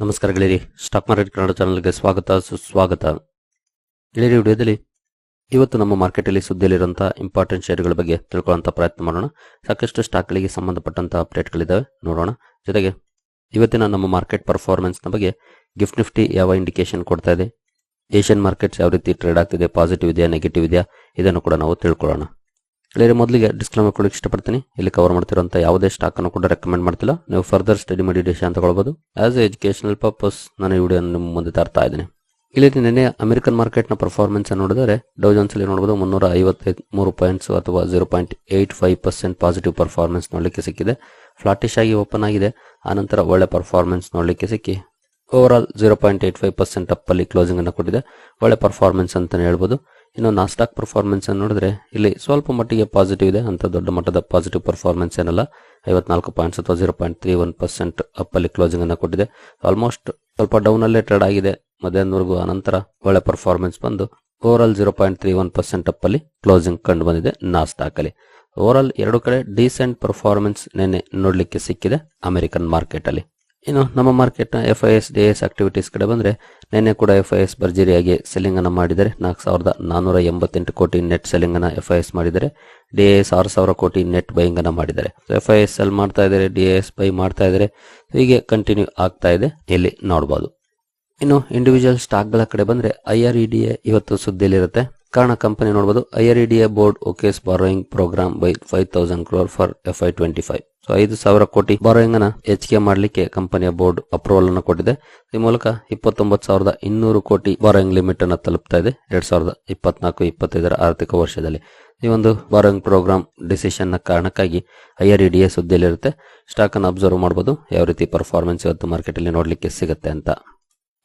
ನಮಸ್ಕಾರ ಗೆಳೆಯರಿ stock market Kannada ಚಾನಲ್ಗೆ ಸ್ವಾಗತ, ಸುಸ್ವಾಗತ. ಗೆಳೆಯರಿ ವಿಡಿಯೋದಲ್ಲಿ ಇವತ್ತು ನಮ್ಮ ಮಾರ್ಕೆಟಲ್ಲಿ ಸುದ್ದಿಯಲ್ಲಿರುವಂತಹ ಇಂಪಾರ್ಟೆಂಟ್ ಶೇರ್ಗಳ ಬಗ್ಗೆ ತಿಳ್ಕೊಳ್ಳುವಂಥ ಪ್ರಯತ್ನ ಮಾಡೋಣ. ಸಾಕಷ್ಟು ಸ್ಟಾಕ್ಗಳಿಗೆ ಸಂಬಂಧಪಟ್ಟಂತಹ ಅಪ್ಡೇಟ್ಗಳಿದ್ದಾವೆ ನೋಡೋಣ. ಜೊತೆಗೆ ಇವತ್ತಿನ ನಮ್ಮ ಮಾರ್ಕೆಟ್ ಪರ್ಫಾರ್ಮೆನ್ಸ್ನ ಬಗ್ಗೆ ಗಿಫ್ಟ್ ನಿಫ್ಟಿ ಯಾವ ಇಂಡಿಕೇಶನ್ ಕೊಡ್ತಾ ಇದೆ, ಏಷ್ಯನ್ ಮಾರ್ಕೆಟ್ಸ್ ಯಾವ ರೀತಿ ಟ್ರೇಡ್ ಆಗ್ತಿದೆ ಪಾಸಿಟಿವ್ ಇದೆಯಾ ನೆಗೆಟಿವ್ ಇದೆಯಾ, ಇದನ್ನು ಕೂಡ ನಾವು ತಿಳ್ಕೊಳ್ಳೋಣ. ಗೆಳೆಯರಿ ಮೊದಲಿಗೆ ಡಿಸ್ಕ್ಲೇಮರ್ ಕೊಡಕ್ಕೆ ಇಷ್ಟಪಡ್ತೀನಿ. ಇಲ್ಲಿ ಕವರ್ ಮಾಡ್ತಿರೋಂಥ ಯಾವುದೇ ಸ್ಟಾಕ್ ಅನ್ನು ಕೂಡ ರೆಕಮೆಂಡ್ ಮಾಡ್ತಿಲ್ಲ. ನೀವು ಫರ್ದರ್ ಸ್ಟಡಿ ಮಾಡಿ ಅಂತ ತಗೊಳ್ಬೋದು ಆಸ್ ಎ ಎಜುಕೇಶನಲ್ ಪರ್ಪಸ್ ನಾನು ಈ ವಿಡಿಯೋ ನಿಮ್ಮ ಮುಂದೆ ತರ್ತಾ ಇದ್ದೀನಿ. ಇಲ್ಲಿ ನಿನ್ನೆ ಅಮೆರಿಕನ್ ಮಾರ್ಕೆಟ್ನ ಪರ್ಫಾರ್ಮೆನ್ಸ್ ನೋಡಿದರೆ ಡೌ ಜೋನ್ಸ್ ಅಲ್ಲಿ ನೋಡಬಹುದು ಮುನ್ನೂರ ಐವತ್ತೈದು ಮೂರು ಪಾಯಿಂಟ್ಸ್ ಅಥವಾ zero point eight five percent positive performance ನೋಡಲಿಕ್ಕೆ ಸಿಕ್ಕಿದೆ. ಫ್ಲಾಟಿಶ್ ಆಗಿ ಓಪನ್ ಆಗಿದೆ. ಆನಂತರ ಒಳ್ಳೆ ಪರ್ಫಾರ್ಮೆನ್ಸ್ ನೋಡಲಿಕ್ಕೆ ಸಿಕ್ಕಿ overall zero point eight five percent ಅಪ್ಪಲ್ಲಿ closing ಅನ್ನು ಕೊಟ್ಟಿದೆ. ಒಳ್ಳೆ ಪರ್ಫಾರ್ಮೆನ್ಸ್ ಅಂತಲೇ ಹೇಳ್ಬೋದು. ಇನ್ನು ನಾಸ್ಟಾಕ್ ಪರ್ಫಾರ್ಮೆನ್ಸ್ ಅನ್ನು ನೋಡಿದ್ರೆ ಇಲ್ಲಿ ಸ್ವಲ್ಪ ಮಟ್ಟಿಗೆ ಪಾಸಿಟಿವ್ ಇದೆ. ಅಂತ ದೊಡ್ಡ ಮಟ್ಟದ ಪಾಸಿಟಿವ್ ಪರ್ಫಾರ್ಮೆನ್ಸ್ ಏನಲ್ಲ. ಐವತ್ನಾಲ್ಕು ಪಾಯಿಂಟ್ಸ್ ಅಥವಾ zero point three one percent ಅಪ್ಪಲ್ಲಿ closing ಅನ್ನು ಕೊಟ್ಟಿದೆ. ಆಲ್ಮೋಸ್ಟ್ ಸ್ವಲ್ಪ ಡೌನ್ ಅಲ್ಲೇ ಟ್ರೇಡ್ ಆಗಿದೆ. ಮಧ್ಯಾಹ್ನವರೆಗೂ ಅನಂತರ ಒಳ್ಳೆ ಪರ್ಫಾರ್ಮೆನ್ಸ್ ಬಂದು overall zero point three one percent ಅಪ್ಪಲ್ಲಿ closing ಕಂಡು ಬಂದಿದೆ ನಾಸ್ಟಾಕ್ ಅಲ್ಲಿ. ಓವರ್ ಆಲ್ ಎರಡು ಕಡೆ ಡೀಸೆಂಟ್ ಪರ್ಫಾರ್ಮೆನ್ಸ್ ನಿನ್ನೆ ನೋಡಲಿಕ್ಕೆ ಸಿಕ್ಕಿದೆ ಅಮೆರಿಕನ್ ಮಾರ್ಕೆಟ್ ಅಲ್ಲಿ. ಇನ್ನು ನಮ್ಮ ಮಾರ್ಕೆಟ್ನ F I S D S activities ಕಡೆ ಬಂದರೆ ನಿನ್ನೆ ಕೂಡ ಎಫ್ ಐ ಎಸ್ ಭರ್ಜರಿಯಾಗಿ ಸೆಲ್ಲಿಂಗನ್ನು ಮಾಡಿದರೆ ನಾಲ್ಕು ಸಾವಿರದ ನಾನ್ನೂರ ಎಂಬತ್ತೆಂಟು ಕೋಟಿ ನೆಟ್ ಸೆಲ್ಲಿಂಗನ್ನು ಎಫ್ ಐ ಎಸ್ ಮಾಡಿದರೆ ಡಿ ಎಸ್ ಆರು ಸಾವಿರ ಕೋಟಿ ನೆಟ್ ಬೈಯಿಂಗನ್ನು ಮಾಡಿದ್ದಾರೆ. ಎಫ್ ಐ ಎಸ್ ಸೆಲ್ ಮಾಡ್ತಾ ಇದ್ದಾರೆ ಡಿ ಎಸ್ ಬೈ ಮಾಡ್ತಾ ಇದ್ದಾರೆ. ಹೀಗೆ ಕಂಟಿನ್ಯೂ ಆಗ್ತಾ ಇದೆ. ಇಲ್ಲಿ ನೋಡ್ಬೋದು. ಇನ್ನು ಇಂಡಿವಿಜುವಲ್ ಸ್ಟಾಕ್ಗಳ ಕಡೆ ಬಂದರೆ I R E D A ಇವತ್ತು ಸುದ್ದಿಯಲ್ಲಿರುತ್ತೆ. ಕಾರಣ ಕಂಪನಿ ನೋಡಬಹುದು IR R E D A board okays borrowing program by five thousand crore for F Y twenty five so ಐದು ಸಾವಿರ ಕೋಟಿ ಬಾರೋಯಿಂಗ್ ಅನ್ನ ಹೆಚ್ಚಿಗೆ ಮಾಡಲಿಕ್ಕೆ ಕಂಪನಿಯ ಬೋರ್ಡ್ ಅಪ್ರೂವಲ್ ಅನ್ನು ಕೊಟ್ಟಿದೆ. ಈ ಮೂಲಕ ಇಪ್ಪತ್ತೊಂಬತ್ತು ಸಾವಿರದ ಇನ್ನೂರು ಕೋಟಿ ಬಾರೋಯಿಂಗ್ ಲಿಮಿಟ್ ಅನ್ನು ತಲುಪ್ತಾ ಇದೆ. ಎರಡ್ ಸಾವಿರದ ಇಪ್ಪತ್ನಾಲ್ಕು, ಇಪ್ಪತ್ತೈದರ ಆರ್ಥಿಕ ವರ್ಷದಲ್ಲಿ. ಈ ಒಂದು ಬಾರೋಯಿಂಗ್ ಪ್ರೋಗ್ರಾಮ್ ಡಿಸಿಷನ್ನ ಕಾರಣಕ್ಕಾಗಿ IR R E D A ಸುದ್ದಿಯಲ್ಲಿರುತ್ತೆ. Stock ಅನ್ನು ಅಬ್ಸರ್ವ್ ಮಾಡಬಹುದು ಯಾವ ರೀತಿ ಪರ್ಫಾರ್ಮೆನ್ಸ್ ಇವತ್ತು ಮಾರ್ಕೆಟ್ ಅಲ್ಲಿ ನೋಡಲಿಕ್ಕೆ ಸಿಗುತ್ತೆ ಅಂತ.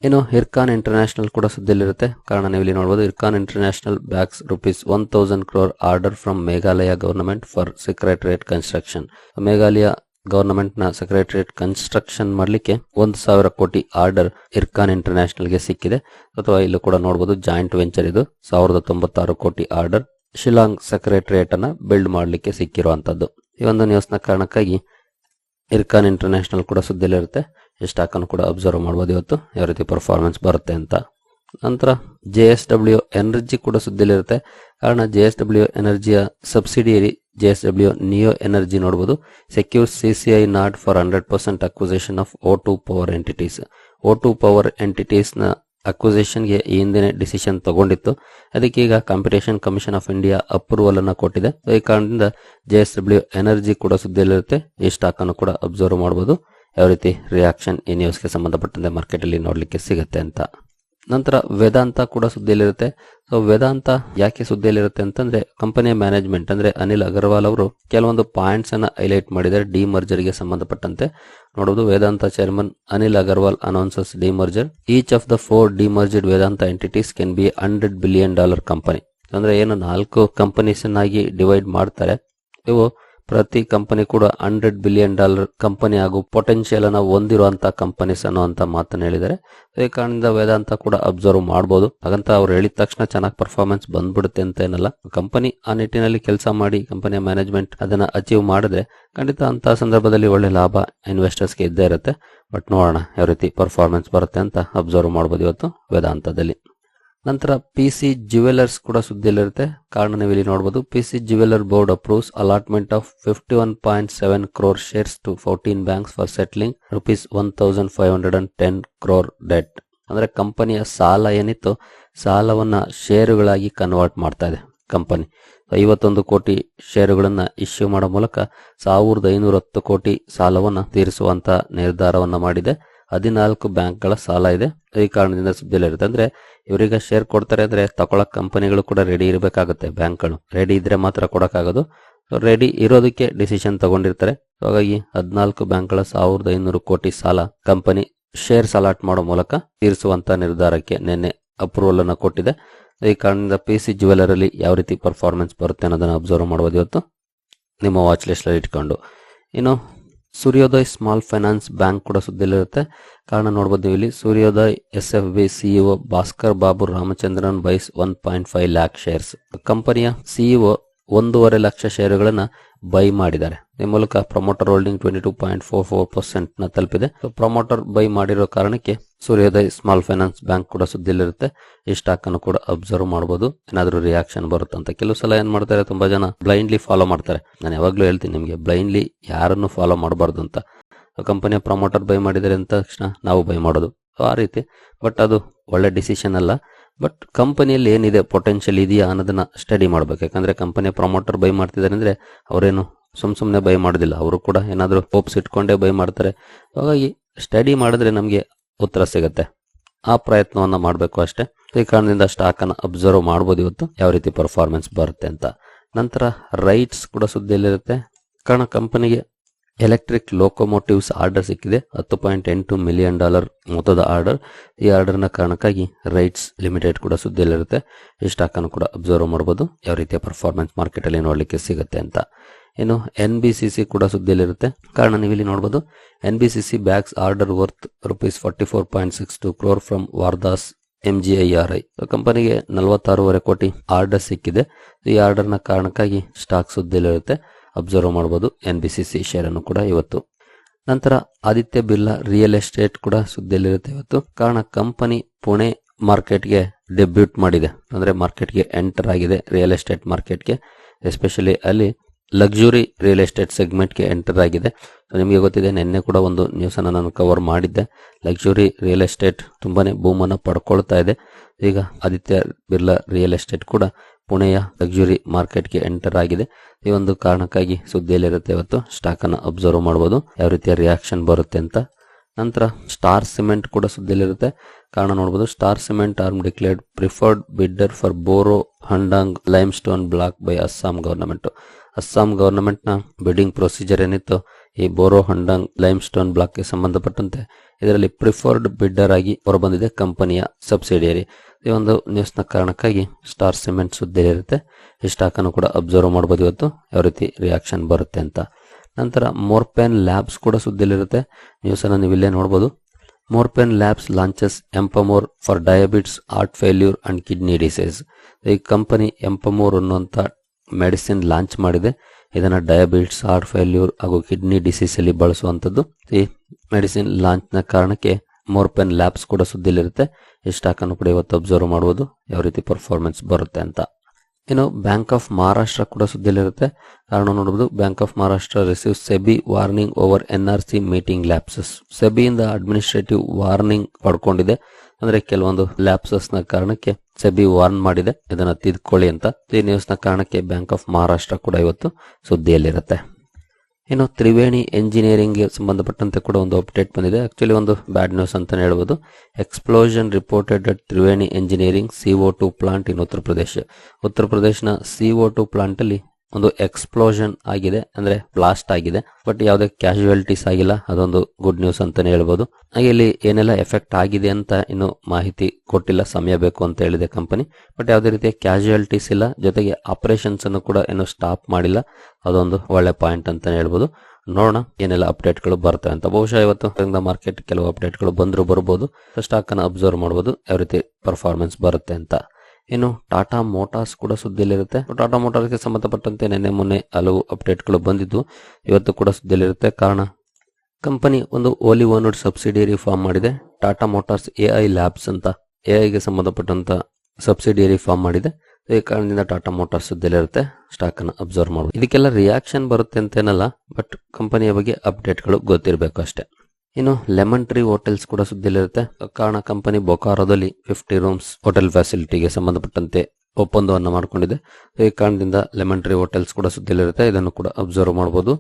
ಇನ್ನು ಇರ್ಕಾನ್ ಇಂಟರ್ನ್ಯಾಷನಲ್ ಕೂಡ ಸುದ್ದಿಯಲ್ಲಿರುತ್ತೆ. ಕಾರಣ ನೀವು ಇಲ್ಲಿ ನೋಡಬಹುದು Ircon international bags rupees one thousand crore order from Meghalaya government for secretariat construction Meghalaya ಗವರ್ನಮೆಂಟ್ನ secretariat construction ಮಾಡಲಿಕ್ಕೆ ಒಂದು ಸಾವಿರ ಕೋಟಿ ಆರ್ಡರ್ ಇರ್ಕಾನ್ ಇಂಟರ್ನ್ಯಾಷನಲ್ಗೆ ಸಿಕ್ಕಿದೆ. ಅಥವಾ ಇಲ್ಲೂ ಕೂಡ ನೋಡಬಹುದು ಜಾಯಿಂಟ್ ವೆಂಚರ್ ಇದು. ಸಾವಿರದ ತೊಂಬತ್ತಾರು ಕೋಟಿ ಆರ್ಡರ್ ಶಿಲಾಂಗ್ ಸೆಕ್ರೆಟರಿಯೇಟ್ ಅನ್ನ ಬಿಲ್ಡ್ ಮಾಡಲಿಕ್ಕೆ ಸಿಕ್ಕಿರುವಂತದ್ದು. ಈ ಒಂದು ನ್ಯೂಸ್ನ ಕಾರಣಕ್ಕಾಗಿ ಇರ್ಕಾನ್ ಇಂಟರ್ನ್ಯಾಷನಲ್ ಕೂಡ ಸುದ್ದಿಯಲ್ಲಿರುತ್ತೆ. ಈ ಕೂಡ ಅಬ್ಸರ್ವ್ ಮಾಡಬಹುದು ಇವತ್ತು, ಯಾವ ರೀತಿ ಪರ್ಫಾರ್ಮೆನ್ಸ್ ಬರುತ್ತೆ ಅಂತ. ನಂತರ ಜೆ ಎಸ್ ಡಬ್ಲ್ಯೂ ಎನರ್ಜಿ ಕೂಡ ಸುದ್ದಿಯಲ್ಲಿರುತ್ತೆ ಕಾರಣ J S W ಎನರ್ಜಿಯ subsidiary J S W neo energy ನೋಡಬಹುದು secure CCI nod for hundred percent acquisition of O two power entities O two power ಎಂಟಿಟೀಸ್ನ ಅಕ್ವಿಸೇಷನ್ಗೆ ಈ ಹಿಂದಿನ ಡಿಸಿಷನ್ ತಗೊಂಡಿತ್ತು. ಅದಕ್ಕೆ ಈಗ competition commission of India approval ಅನ್ನು ಕೊಟ್ಟಿದೆ. ಈ ಕಾರಣದಿಂದ ಜೆ ಎಸ್ ಡಬ್ಲ್ಯೂ ಎನರ್ಜಿ ಕೂಡ ಸುದ್ದಿಯಲ್ಲಿರುತ್ತೆ ಈ ಸ್ಟಾಕ್ ಅನ್ನು ಕೂಡ ಅಬ್ಸರ್ವ್ ಮಾಡಬಹುದು ಯಾವ ರೀತಿ ರಿಯಾಕ್ಷನ್ ಈ ನ್ಯೂಸ್ಗೆ ಸಂಬಂಧಪಟ್ಟಂತೆ ಮಾರ್ಕೆಟಲ್ಲಿ ನೋಡಲಿಕ್ಕೆ ಸಿಗುತ್ತೆ ಅಂತ. ನಂತರ ವೇದಾಂತ ಕೂಡ ಸುದ್ದಿಯಲ್ಲಿರುತ್ತೆ. ಸೊ ವೇದಾಂತ ಯಾಕೆ ಸುದ್ದಿಯಲ್ಲಿರುತ್ತೆ ಅಂತಂದ್ರೆ ಕಂಪನಿಯ ಮ್ಯಾನೇಜ್ಮೆಂಟ್ ಅಂದ್ರೆ ಅನಿಲ್ ಅಗರ್ವಾಲ್ ಅವರು ಕೆಲವೊಂದು ಪಾಯಿಂಟ್ಸ್ ಅನ್ನ ಹೈಲೈಟ್ ಮಾಡಿದ್ದಾರೆ ಡಿ ಗೆ ಸಂಬಂಧಪಟ್ಟಂತೆ. ನೋಡೋದು Vedanta chairman Anil Agarwal announces demerger each of the four demerged Vedanta entities can be hundred billion dollar company ಅಂದ್ರೆ ಏನು ನಾಲ್ಕು ಕಂಪನೀಸ್ ಆಗಿ ಡಿವೈಡ್ ಮಾಡ್ತಾರೆ. ಇವು ಪ್ರತಿ ಕಂಪನಿ ಕೂಡ ಹಂಡ್ರೆಡ್ ಬಿಲಿಯನ್ ಡಾಲರ್ ಕಂಪನಿ ಹಾಗೂ ಪೊಟೆನ್ಷಿಯಲ್ ಅನ್ನ ಹೊಂದಿರುವಂತಹ ಕಂಪನೀಸ್ ಅನ್ನುವಂತ ಮಾತನ್ನ ಹೇಳಿದ್ದಾರೆ. ಈ ಕಾರಣದಿಂದ ವೇದಾಂತ ಕೂಡ ಅಬ್ಸರ್ವ್ ಮಾಡಬಹುದು ಹಾಗಂತ ಅವ್ರು ಹೇಳಿದ ತಕ್ಷಣ ಚೆನ್ನಾಗಿ ಪರ್ಫಾರ್ಮೆನ್ಸ್ ಬಂದ್ಬಿಡುತ್ತೆ ಅಂತ ಏನಲ್ಲ. ಕಂಪನಿ ಆ ನಿಟ್ಟಿನಲ್ಲಿ ಕೆಲಸ ಮಾಡಿ ಕಂಪನಿಯ ಮ್ಯಾನೇಜ್ಮೆಂಟ್ ಅದನ್ನ ಅಚೀವ್ ಮಾಡಿದ್ರೆ ಖಂಡಿತ ಅಂತ ಸಂದರ್ಭದಲ್ಲಿ ಒಳ್ಳೆ ಲಾಭ ಇನ್ವೆಸ್ಟರ್ಸ್ಗೆ ಇದ್ದೇ ಇರುತ್ತೆ. ಬಟ್ ನೋಡೋಣ ಯಾವ ರೀತಿ ಪರ್ಫಾರ್ಮೆನ್ಸ್ ಬರುತ್ತೆ ಅಂತ ಅಬ್ಸರ್ವ್ ಮಾಡಬಹುದು ಇವತ್ತು ವೇದಾಂತದಲ್ಲಿ. ನಂತರ ಪಿ ಸಿ ಜ್ಯುವೆಲರ್ಸ್ ಕೂಡ ಸುದ್ದಿಯಲ್ಲಿರುತ್ತೆ. ಕಾರಣ ನೀವು ಇಲ್ಲಿ ನೋಡಬಹುದು P C jeweller board approves allotment of fifty one point seven crore shares to fourteen banks for settling rupees one thousand five hundred and ten crore debt ಅಂದ್ರೆ ಕಂಪನಿಯ ಸಾಲ ಏನಿತ್ತು, ಸಾಲವನ್ನ ಷೇರುಗಳಾಗಿ ಕನ್ವರ್ಟ್ ಮಾಡ್ತಾ ಇದೆ ಕಂಪನಿ. ಐವತ್ತೊಂದು ಕೋಟಿ ಷೇರುಗಳನ್ನ ಇಶ್ಯೂ ಮಾಡೋ ಮೂಲಕ ಸಾವಿರದ ಐನೂರ ಹತ್ತು ಕೋಟಿ ಸಾಲವನ್ನ ತೀರಿಸುವಂತ ನಿರ್ಧಾರವನ್ನ ಮಾಡಿದೆ. ಹದಿನಾಲ್ಕು ಬ್ಯಾಂಕ್ಗಳ ಸಾಲ ಇದೆ. ಈ ಕಾರಣದಿಂದ ಸುದ್ದಿಯಲ್ಲಿರುತ್ತೆ ಅಂದ್ರೆ ಇವರಿಗೆ ಶೇರ್ ಕೊಡ್ತಾರೆ ಅಂದ್ರೆ ತಗೊಳಕ್ ಕಂಪನಿಗಳು ಕೂಡ ರೆಡಿ ಇರಬೇಕಾಗುತ್ತೆ ಬ್ಯಾಂಕ್ಗಳು. ರೆಡಿ ಇದ್ರೆ ಮಾತ್ರ ಕೊಡಕ್ಕಾಗೋದು. ರೆಡಿ ಇರೋದಕ್ಕೆ ಡಿಸಿಷನ್ ತಗೊಂಡಿರ್ತಾರೆ. ಹಾಗಾಗಿ ಹದಿನಾಲ್ಕು ಬ್ಯಾಂಕ್ಗಳ ಸಾವಿರದ ಐನೂರು ಕೋಟಿ ಸಾಲ ಕಂಪನಿ ಶೇರ್ಸ್ ಅಲಾಟ್ ಮಾಡೋ ಮೂಲಕ ತೀರಿಸುವಂತ ನಿರ್ಧಾರಕ್ಕೆ ನಿನ್ನೆ ಅಪ್ರೂವಲ್ ಅನ್ನು ಕೊಟ್ಟಿದೆ. ಈ ಕಾರಣದಿಂದ ಪಿ ಸಿ ಜ್ಯುವೆಲರ್ ಅಲ್ಲಿ ಯಾವ ರೀತಿ ಪರ್ಫಾರ್ಮೆನ್ಸ್ ಬರುತ್ತೆ ಅನ್ನೋದನ್ನ ಅಬ್ಸರ್ವ್ ಮಾಡಬಹುದು ಇವತ್ತು. ನಿಮ್ಮ ವಾಚ್ ಲಿಸ್ಟ್ ಅಲ್ಲಿ ಇಟ್ಕೊಂಡು. ಇನ್ನು ಸೂರ್ಯೋದಯ್ ಸ್ಮಾಲ್ ಫೈನಾನ್ಸ್ ಬ್ಯಾಂಕ್ ಕೂಡ ಸುದ್ದಿಯಲ್ಲಿರುತ್ತೆ. ಕಾರಣ ನೋಡಬಹುದು ನೀವು ಇಲ್ಲಿ Suryoday S F B CEO Bhaskar Babu Ramachandran buys one point five lakh shares. ಕಂಪನಿಯ ಸಿಇಒ ಒಂದೂವರೆ ಲಕ್ಷ ಶೇರುಗಳನ್ನು ಬೈ ಮಾಡಿದ್ದಾರೆ. ಈ ಮೂಲಕ promoter holding twenty two point four four ಪರ್ಸೆಂಟ್ನ ತಲುಪಿದೆ ಪ್ರಮೋಟರ್ ಬೈ ಮಾಡಿರೋ ಕಾರಣಕ್ಕೆ ಸೂರ್ಯೋದಯ್ ಸ್ಮಾಲ್ ಫೈನಾನ್ಸ್ ಬ್ಯಾಂಕ್ ಕೂಡ ಸುದ್ದಿಲಿರುತ್ತೆ ಈ ಸ್ಟಾಕ್ ಅನ್ನು ಕೂಡ ಅಬ್ಸರ್ವ್ ಮಾಡಬಹುದು ಏನಾದರೂ ರಿಯಾಕ್ಷನ್ ಬರುತ್ತೆ ಅಂತ ಕೆಲವು ಸಲ ಏನ್ ಮಾಡ್ತಾರೆ ತುಂಬಾ ಜನ? ಬ್ಲೈಂಡ್ಲಿ ಫಾಲೋ ಮಾಡ್ತಾರೆ. ನಾನು ಯಾವಾಗ್ಲೂ ಹೇಳ್ತೀನಿ ನಿಮಗೆ ಬ್ಲೈಂಡ್ಲಿ ಯಾರನ್ನು ಫಾಲೋ ಮಾಡಬಾರ್ದು ಅಂತ. ಕಂಪನಿಯ ಪ್ರಮೋಟರ್ ಬೈ ಮಾಡಿದರೆ ಅಂತ ತಕ್ಷಣ ನಾವು ಬೈ ಮಾಡೋದು. ಆ ರೀತಿ. ಬಟ್ ಅದು ಒಳ್ಳೆ ಡಿಸಿಷನ್ ಅಲ್ಲ. ಬಟ್ ಕಂಪನಿಯಲ್ಲಿ ಏನಿದೆ ಪೊಟೆನ್ಷಿಯಲ್ ಇದೆಯಾ ಅನ್ನೋದನ್ನ ಸ್ಟಡಿ ಮಾಡ್ಬೇಕು. ಯಾಕಂದ್ರೆ ಕಂಪನಿಯ ಪ್ರಮೋಟರ್ ಬೈ ಮಾಡ್ತಿದ್ದಾರೆ ಅಂದ್ರೆ ಅವರೇನು ಸುಮ್ ಸುಮ್ನೆ ಬೈ ಮಾಡೋದಿಲ್ಲ. ಅವರು ಕೂಡ ಏನಾದರೂ ಹೋಪ್ಸ್ ಇಟ್ಕೊಂಡೇ ಬೈ ಮಾಡ್ತಾರೆ. ಹಾಗಾಗಿ ಸ್ಟಡಿ ಮಾಡಿದ್ರೆ ನಮಗೆ ಉತ್ತರ ಸಿಗುತ್ತೆ. ಆ ಪ್ರಯತ್ನವನ್ನು ಮಾಡಬೇಕು ಅಷ್ಟೇ. ಈ ಕಾರಣದಿಂದ ಸ್ಟಾಕ್ ಅನ್ನ ಅಬ್ಸರ್ವ್ ಮಾಡ್ಬೋದು ಇವತ್ತು, ಯಾವ ರೀತಿ ಪರ್ಫಾರ್ಮೆನ್ಸ್ ಬರುತ್ತೆ ಅಂತ. ನಂತರ ರೈಟ್ಸ್ ಕೂಡ ಸುದ್ದಿಯಲ್ಲಿರುತ್ತೆ. ಕಾರಣ ಕಂಪನಿಗೆ ಎಲೆಕ್ಟ್ರಿಕ್ ಲೋಕೋಮೋಟಿವ್ಸ್ ಆರ್ಡರ್ ಸಿಕ್ಕಿದೆ. ಹತ್ತು ಪಾಯಿಂಟ್ ಎಂಟು ಮಿಲಿಯನ್ ಡಾಲರ್ ಮೊತ್ತದ ಆರ್ಡರ್ ಈ ಆರ್ಡರ್ನ ಕಾರಣಕ್ಕಾಗಿ ರೈಟ್ಸ್ ಲಿಮಿಟೆಡ್ ಕೂಡ ಸುದ್ದಿಯಲ್ಲಿರುತ್ತೆ. ಈ ಸ್ಟಾಕ್ ಅನ್ನು ಕೂಡ ಅಬ್ಸರ್ವ್ ಮಾಡ್ಬೋದು. ಯಾವ ರೀತಿಯ ಪರ್ಫಾರ್ಮೆನ್ಸ್ ಮಾರ್ಕೆಟಲ್ಲಿ ನೋಡ್ಲಿಕ್ಕೆ ಸಿಗುತ್ತೆ ಅಂತ. ಇನ್ನು ಎನ್ ಬಿ ಸಿ ಸಿ ಕೂಡ ಸುದ್ದಿಯಲ್ಲಿರುತ್ತೆ. ಕಾರಣ ನೀವು ಇಲ್ಲಿ ನೋಡಬಹುದು N B C C bags order worth rupees forty four point six two crore from Vardas M G I R I ಕಂಪನಿಗೆ ನಲವತ್ತಾರೂವರೆ ಕೋಟಿ ಆರ್ಡರ್ ಸಿಕ್ಕಿದೆ. ಈ ಆರ್ಡರ್ನ ಕಾರಣಕ್ಕಾಗಿ ಸ್ಟಾಕ್ ಸುದ್ದಿಯಲ್ಲಿರುತ್ತೆ. ಅಬ್ಸರ್ವ್ ಮಾಡಬಹುದು N B C C share ಅನ್ನು ಕೂಡ ಇವತ್ತು. ನಂತರ ಆದಿತ್ಯ ಬಿರ್ಲಾ ರಿಯಲ್ ಎಸ್ಟೇಟ್ ಕೂಡ ಸುದ್ದಿಯಲ್ಲಿರುತ್ತೆ ಇವತ್ತು. ಕಾರಣ ಕಂಪನಿ ಪುಣೆ ಮಾರ್ಕೆಟ್ಗೆ ಡೆಬ್ಯೂಟ್ ಮಾಡಿದೆ. ಅಂದ್ರೆ ಮಾರ್ಕೆಟ್ಗೆ ಎಂಟರ್ ಆಗಿದೆ ರಿಯಲ್ ಎಸ್ಟೇಟ್ ಮಾರ್ಕೆಟ್ಗೆ ಎಸ್ಪೆಷಲಿ ಅಲ್ಲಿ ಲಕ್ಸುರಿ ರಿಯಲ್ ಎಸ್ಟೇಟ್ ಸೆಗ್ಮೆಂಟ್ಗೆ ಎಂಟರ್ ಆಗಿದೆ. ನಿಮಗೆ ಗೊತ್ತಿದೆ, ನಿನ್ನೆ ಕೂಡ ಒಂದು ನ್ಯೂಸ್ ಅನ್ನು ನಾನು ಕವರ್ ಮಾಡಿದ್ದೆ. ಲಕ್ಸುರಿ ರಿಯಲ್ ಎಸ್ಟೇಟ್ ತುಂಬಾನೇ ಬೂಮನ್ನು ಪಡ್ಕೊಳ್ತಾ ಇದೆ. ಈಗ ಆದಿತ್ಯ ಬಿರ್ಲಾ ರಿಯಲ್ ಎಸ್ಟೇಟ್ ಕೂಡ ಪುಣೆಯ ಲಕ್ಸುರಿ ಮಾರ್ಕೆಟ್ಗೆ ಎಂಟರ್ ಆಗಿದೆ. ಈ ಒಂದು ಕಾರಣಕ್ಕಾಗಿ ಸುದ್ದಿಯಲ್ಲಿರುತ್ತೆ ಇವತ್ತು. ಸ್ಟಾಕ್ ಅನ್ನು ಅಬ್ಸರ್ವ್ ಮಾಡಬಹುದು ಯಾವ ರೀತಿಯ ರಿಯಾಕ್ಷನ್ ಬರುತ್ತೆ ಅಂತ. ನಂತರ ಸ್ಟಾರ್ ಸಿಮೆಂಟ್ ಕೂಡ ಸುದ್ದಿಯಲ್ಲಿರುತ್ತೆ. ಕಾರಣ ನೋಡಬಹುದು star cement arm declared preferred bidder for Boro Hundong limestone block by Assam government Assam ಗವರ್ನಮೆಂಟ್ನ bidding procedure ಏನಿತ್ತು, ಈ ಬೋರೋ ಹಂಡಂಗ್ ಲೈಮ್ ಸ್ಟೋನ್ ಬ್ಲಾಕ್ಗೆ ಸಂಬಂಧಪಟ್ಟಂತೆ ಇದರಲ್ಲಿ ಪ್ರಿಫರ್ಡ್ ಬಿಡ್ಡರ್ ಆಗಿ ಹೊರಬಂದಿದೆ ಕಂಪನಿಯ ಸಬ್ಸಿಡಿಯರಿ. ಈ ಒಂದು ನ್ಯೂಸ್ನ ಕಾರಣಕ್ಕಾಗಿ ಸ್ಟಾರ್ ಸಿಮೆಂಟ್ ಸುದ್ದಿಯಲ್ಲಿರುತ್ತೆ ಈ ಸ್ಟಾಕ್ ಅನ್ನು ಕೂಡ ಅಬ್ಸರ್ವ್ ಮಾಡಬಹುದು ಇವತ್ತು, ಯಾವ ರೀತಿ ರಿಯಾಕ್ಷನ್ ಬರುತ್ತೆ ಅಂತ. ನಂತರ ಮೋರ್ಪೆನ್ ಲ್ಯಾಬ್ಸ್ ಕೂಡ ಸುದ್ದಿಲಿರುತ್ತೆ ನ್ಯೂಸ್ ಅನ್ನು ನೀವು ಇಲ್ಲೇ ನೋಡಬಹುದು Morepen labs launches Empamor for diabetes, heart failure and kidney disease. ಈ ಕಂಪನಿ ಎಂಪಮೋರ್ ಅನ್ನುವಂತ ಮೆಡಿಸಿನ್ ಲಾಂಚ್ ಮಾಡಿದೆ. ಇದನ್ನು ಡಯಾಬಿಟ್ಸ್ ಹಾರ್ಟ್ ಫೇಲ್ಯೂರ್ ಹಾಗೂ ಕಿಡ್ನಿ ಡಿಸೀಸ್ ಅಲ್ಲಿ ಬಳಸುವಂತದ್ದು ಈ ಮೆಡಿಸಿನ್ ಲಾಂಚ್ನ ಕಾರಣಕ್ಕೆ ಮೋರ್ಪೆನ್ ಲ್ಯಾಬ್ಸ್ ಕೂಡ ಸುದ್ದಿಲಿರುತ್ತೆ ಈ ಸ್ಟಾಕ್ ಅನ್ನು ಕೂಡ ಇವತ್ತು ಅಬ್ಸರ್ವ್ ಮಾಡಬಹುದು ಯಾವ ರೀತಿ ಪರ್ಫಾರ್ಮೆನ್ಸ್ ಬರುತ್ತೆ ಅಂತ. ಇನ್ನು ಬ್ಯಾಂಕ್ ಆಫ್ ಮಹಾರಾಷ್ಟ್ರ ಕೂಡ ಸುದ್ದಿಲಿರುತ್ತೆ ಕಾರಣ ನೋಡಬಹುದು bank of Maharashtra receive SEBI warning over N C meeting lapses ಸೆಬಿಯಿಂದ administrative warning ಪಡ್ಕೊಂಡಿದೆ. ಅಂದ್ರೆ ಕೆಲವೊಂದು ಲ್ಯಾಪ್ಸಸ್ನ ಕಾರಣಕ್ಕೆ ಸೆಬಿ ವಾರ್ನ್ ಮಾಡಿದೆ. ಇದನ್ನ ತಿದ್ಕೊಳ್ಳಿ ಅಂತ. ಈ ನ್ಯೂಸ್ನ ಕಾರಣಕ್ಕೆ ಬ್ಯಾಂಕ್ ಆಫ್ ಮಹಾರಾಷ್ಟ್ರ ಕೂಡ ಇವತ್ತು ಸುದ್ದಿಯಲ್ಲಿರುತ್ತೆ. ಇನ್ನು ತ್ರಿವೇಣಿ ಎಂಜಿನಿಯರಿಂಗ್ ಸಂಬಂಧಪಟ್ಟಂತೆ ಕೂಡ ಒಂದು ಅಪ್ಡೇಟ್ ಬಂದಿದೆ. ಆಕ್ಚುಲಿ ಒಂದು ಬ್ಯಾಡ್ ನ್ಯೂಸ್ ಅಂತ ಹೇಳ್ಬೋದು. Explosion reported at Triveni engineering C O two plant in Uttar Pradesh Uttar ಪ್ರದೇಶನ CO to plant ಅಲ್ಲಿ ಒಂದು ಎಕ್ಸ್ಪ್ಲೋಷನ್ ಆಗಿದೆ, ಅಂದ್ರೆ ಬ್ಲಾಸ್ಟ್ ಆಗಿದೆ ಬಟ್ ಯಾವುದೇ ಕ್ಯಾಶುಯಾಲಿಟೀಸ್ ಆಗಿಲ್ಲ, ಅದೊಂದು ಗುಡ್ ನ್ಯೂಸ್ ಅಂತಾನೆ ಹೇಳ್ಬೋದು. ಹಾಗೆ ಇಲ್ಲಿ ಏನೆಲ್ಲ ಎಫೆಕ್ಟ್ ಆಗಿದೆ ಅಂತ ಇನ್ನು ಮಾಹಿತಿ ಕೊಟ್ಟಿಲ್ಲ, ಸಮಯ ಬೇಕು ಅಂತ ಹೇಳಿದೆ ಕಂಪನಿ ಬಟ್ ಯಾವುದೇ ರೀತಿಯ ಕ್ಯಾಶುಯಾಲಿಟೀಸ್ ಇಲ್ಲ, ಜೊತೆಗೆ ಆಪರೇಷನ್ಸ್ ಅನ್ನು ಕೂಡ ಏನು ಸ್ಟಾಪ್ ಮಾಡಿಲ್ಲ, ಅದೊಂದು ಒಳ್ಳೆ ಪಾಯಿಂಟ್ ಅಂತಾನೆ ಹೇಳ್ಬೋದು. ನೋಡೋಣ ಏನೆಲ್ಲ ಅಪ್ಡೇಟ್ಗಳು ಬರ್ತವೆ ಅಂತ. ಬಹುಶಃ ಇವತ್ತು ಮಾರ್ಕೆಟ್ ಕೆಲವು ಅಪ್ಡೇಟ್ಗಳು ಬಂದರೂ ಬರ್ಬೋದು ಸ್ಟಾಕ್ ಅನ್ನು ಅಬ್ಸರ್ವ್ ಮಾಡಬಹುದು ಯಾವ ರೀತಿ ಪರ್ಫಾರ್ಮೆನ್ಸ್ ಬರುತ್ತೆ ಅಂತ. ಇನ್ನು ಟಾಟಾ ಮೋಟಾರ್ಸ್ ಕೂಡ ಸುದ್ದಿಯಲ್ಲಿರುತ್ತೆ. ಟಾಟಾ ಮೋಟಾರ್ಸ್ಗೆ ಸಂಬಂಧಪಟ್ಟಂತೆ ನಿನ್ನೆ ಮೊನ್ನೆ ಹಲವು ಅಪ್ಡೇಟ್ಗಳು ಬಂದಿದ್ದು, ಇವತ್ತು ಕೂಡ ಸುದ್ದಿಯಲ್ಲಿರುತ್ತೆ. ಕಾರಣ, ಕಂಪನಿ ಒಂದು ಓಲಿ ಓನರ್ಡ್ ಸಬ್ಸಿಡಿಯರಿ ಫಾರ್ಮ್ ಮಾಡಿದೆ. Tata motors A I labs ಅಂತ ಎ ಐಗೆ ಸಂಬಂಧಪಟ್ಟಂತ ಸಬ್ಸಿಡಿಯರಿ ಫಾರ್ಮ್ ಮಾಡಿದೆ. ಈ ಕಾರಣದಿಂದ ಟಾಟಾ ಮೋಟಾರ್ಸ್ ಸುದ್ದಿಯಲ್ಲಿರುತ್ತೆ. ಸ್ಟಾಕ್ ಅನ್ನು ಅಬ್ಸರ್ವ್ ಮಾಡಬಹುದು ಇದಕ್ಕೆಲ್ಲ ರಿಯಾಕ್ಷನ್ ಬರುತ್ತೆ ಅಂತೇನಲ್ಲ ಬಟ್ ಕಂಪನಿಯ ಬಗ್ಗೆ ಅಪ್ಡೇಟ್ಗಳು ಗೊತ್ತಿರಬೇಕು ಅಷ್ಟೇ. ಇನ್ನು ಲೆಮನ್ ಟ್ರೀ ಹೋಟೆಲ್ಸ್ ಕೂಡ ಸುದ್ದಿಯಲ್ಲಿರುತ್ತೆ. ಕಾರಣ ಕಂಪನಿ ಬೊಕಾರೋದಲ್ಲಿ ಫಿಫ್ಟಿ ರೂಮ್ಸ್ ಹೋಟೆಲ್ ಫೆಸಿಲಿಟಿಗೆ ಸಂಬಂಧಪಟ್ಟಂತೆ ಒಪ್ಪಂದವನ್ನು ಮಾಡಿಕೊಂಡಿದೆ. ಈ ಕಾರಣದಿಂದ ಲೆಮನ್ ಟ್ರೀ ಹೋಟೆಲ್ಸ್ ಕೂಡ ಸುದ್ದಿಯಲ್ಲಿರುತ್ತೆ. ಇದನ್ನು ಕೂಡ ಅಬ್ಸರ್ವ್ ಮಾಡಬಹುದು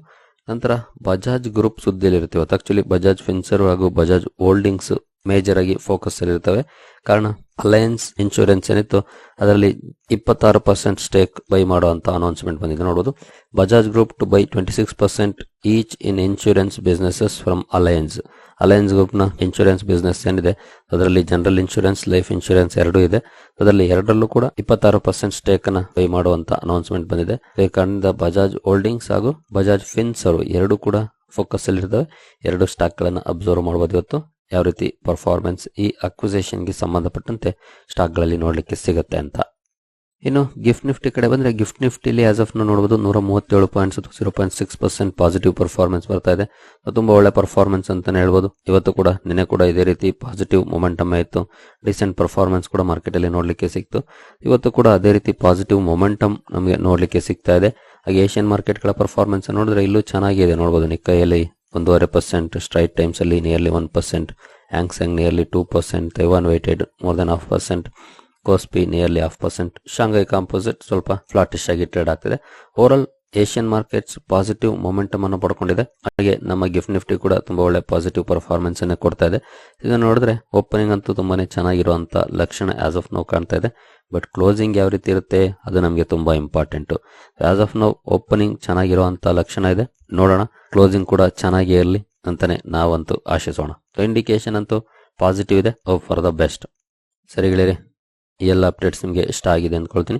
ನಂತರ ಬಜಾಜ್ ಗ್ರೂಪ್ ಸುದ್ದಿಯಲ್ಲಿರುತ್ತೆ. ಇವತ್ತು ಆಕ್ಚುಲಿ ಬಜಾಜ್ ಫಿನ್ಸರ್ ಹಾಗೂ ಬಜಾಜ್ ಹೋಲ್ಡಿಂಗ್ಸ್ ಮೇಜರ್ ಆಗಿ ಫೋಕಸ್ ಅಲ್ಲಿರ್ತವೆ ಕಾರಣ ಅಲಯನ್ಸ್ ಇನ್ಶೂರೆನ್ಸ್ ಏನಿತ್ತು, ಅದರಲ್ಲಿ ಇಪ್ಪತ್ತಾರು ಪರ್ಸೆಂಟ್ ಸ್ಟೇಕ್ ಬೈ ಮಾಡುವಂತ ಅನೌನ್ಸ್ಮೆಂಟ್ ಬಂದಿದೆ. ನೋಡಬಹುದು Bajaj group to buy twenty six percent each in insurance businesses from Allianz Allianz ಗ್ರೂಪ್ನ ನ ಇನ್ಶೂರೆನ್ಸ್ ಬಿಸ್ನೆಸ್ ಏನಿದೆ, ಅದರಲ್ಲಿ ಜನರಲ್ ಇನ್ಶೂರೆನ್ಸ್ ಲೈಫ್ ಇನ್ಶೂರೆನ್ಸ್ ಎರಡೂ ಇದೆ. ಅದರಲ್ಲಿ ಎರಡರಲ್ಲೂ ಕೂಡ ಇಪ್ಪತ್ತಾರು ಪರ್ಸೆಂಟ್ ಸ್ಟೇಕ್ ಅನ್ನ ಬೈ ಮಾಡುವಂತ ಅನೌನ್ಸ್ಮೆಂಟ್ ಬಂದಿದೆ. ಈ ಕಾರಣದಿಂದ ಬಜಾಜ್ ಹೋಲ್ಡಿಂಗ್ಸ್ ಹಾಗೂ ಬಜಾಜ್ ಫಿನ್ಸ್ ಅವರು ಎರಡು ಕೂಡ ಫೋಕಸ್ ಅಲ್ಲಿ ಇರ್ತವೆ ಎರಡು ಸ್ಟಾಕ್ ಗಳನ್ನ ಅಬ್ಸರ್ವ್ ಮಾಡಬಹುದು ಇವತ್ತು. ಯಾವ ರೀತಿ ಪರ್ಫಾರ್ಮೆನ್ಸ್ ಈ ಅಕ್ವಿಸೇಷನ್ಗೆ ಸಂಬಂಧಪಟ್ಟಂತೆ ಸ್ಟಾಕ್ಗಳಲ್ಲಿ ನೋಡಲಿಕ್ಕೆ ಸಿಗುತ್ತೆ ಅಂತ. ಇನ್ನು ಗಿಫ್ಟ್ ನಿಫ್ಟಿ ಕಡೆ ಬಂದರೆ ಗಿಫ್ಟ್ ನಿಫ್ಟಿಲಿ ಆಸ್ ಆಫ್ ನೋಡ್ಬೋದು ನೂರ ಮೂವತ್ತೇಳು points zero point six percent positive performance ಬರ್ತಾ ಇದೆ. ತುಂಬ ಒಳ್ಳೆ ಪರ್ಫಾರ್ಮೆನ್ಸ್ ಅಂತಲೇ ಹೇಳ್ಬೋದು. ಇವತ್ತು ಕೂಡ, ನಿನ್ನೆ ಕೂಡ ಇದೇ ರೀತಿ ಪಾಸಿಟಿವ್ ಮೊಮೆಂಟಮ್ ಆಯಿತು ರೀಸೆಂಟ್ ಪರ್ಫಾರ್ಮೆನ್ಸ್ ಕೂಡ ಮಾರ್ಕೆಟಲ್ಲಿ ನೋಡಲಿಕ್ಕೆ ಸಿಕ್ತು. ಇವತ್ತು ಕೂಡ ಅದೇ ರೀತಿ ಪಾಸಿಟಿವ್ ಮೊಮೆಂಟಮ್ ನಮಗೆ ನೋಡಲಿಕ್ಕೆ ಸಿಗ್ತಾ ಇದೆ. ಹಾಗೆ ಏಷ್ಯನ್ ಮಾರ್ಕೆಟ್ಗಳ ಪರ್ಫಾರ್ಮೆನ್ಸ್ ನೋಡಿದ್ರೆ ಇಲ್ಲೂ ಚೆನ್ನಾಗಿದೆ ನೋಡ್ಬೋದು ನಿಕ್ಕೈಯಲ್ಲಿ ಒಂದೂವರೆ percent straight ಟೈಮ್ಸಲ್ಲಿ nearly one percent Hang Seng nearly two percent Taiwan weighted more than half percent Kospi nearly half percent Shanghai composite ಸ್ವಲ್ಪ ಫ್ಲಾಟಿಶ್ ಆಗಿ ಟ್ರೇಡ್ ಆಗ್ತಿದೆ. Overall Asian markets positive momentum ಅನ್ನು ಪಡ್ಕೊಂಡಿದೆ. ಹಾಗೆ ನಮ್ಮ ಗಿಫ್ಟ್ ನಿಫ್ಟಿ ಕೂಡ ತುಂಬಾ ಒಳ್ಳೆ ಪಾಸಿಟಿವ್ ಪರ್ಫಾರ್ಮೆನ್ಸ್ ಅನ್ನು ಕೊಡ್ತಾ ಇದೆ. ಇದನ್ನು ನೋಡಿದ್ರೆ ಓಪನಿಂಗ್ ಅಂತೂ ತುಂಬಾನೇ ಚೆನ್ನಾಗಿರುವಂತ ಲಕ್ಷಣ ಆಸ್ ಆಫ್ ನೋ ಕಾಣ್ತಾ ಇದೆ. ಬಟ್ ಕ್ಲೋಸಿಂಗ್ ಯಾವ ರೀತಿ ಇರುತ್ತೆ, ಅದು ನಮಗೆ ತುಂಬಾ important as of now opening ಚೆನ್ನಾಗಿರುವಂತ ಲಕ್ಷಣ ಇದೆ. ನೋಡೋಣ ಕ್ಲೋಸಿಂಗ್ ಕೂಡ ಚೆನ್ನಾಗಿ ಇರಲಿ ಅಂತಾನೆ ನಾವಂತೂ ಆಶಿಸೋಣ. ಇಂಡಿಕೇಶನ್ ಅಂತೂ ಪಾಸಿಟಿವ್ ಇದೆ. ಫಾರ್ ದ ಬೆಸ್ಟ್ ಸರಿ ಗೆಳೆಯರೆ, ಈ ಎಲ್ಲ ಅಪ್ಡೇಟ್ಸ್ ನಿಮಗೆ ಇಷ್ಟ ಆಗಿದೆ ಅಂದ್ಕೊಳ್ತೀನಿ.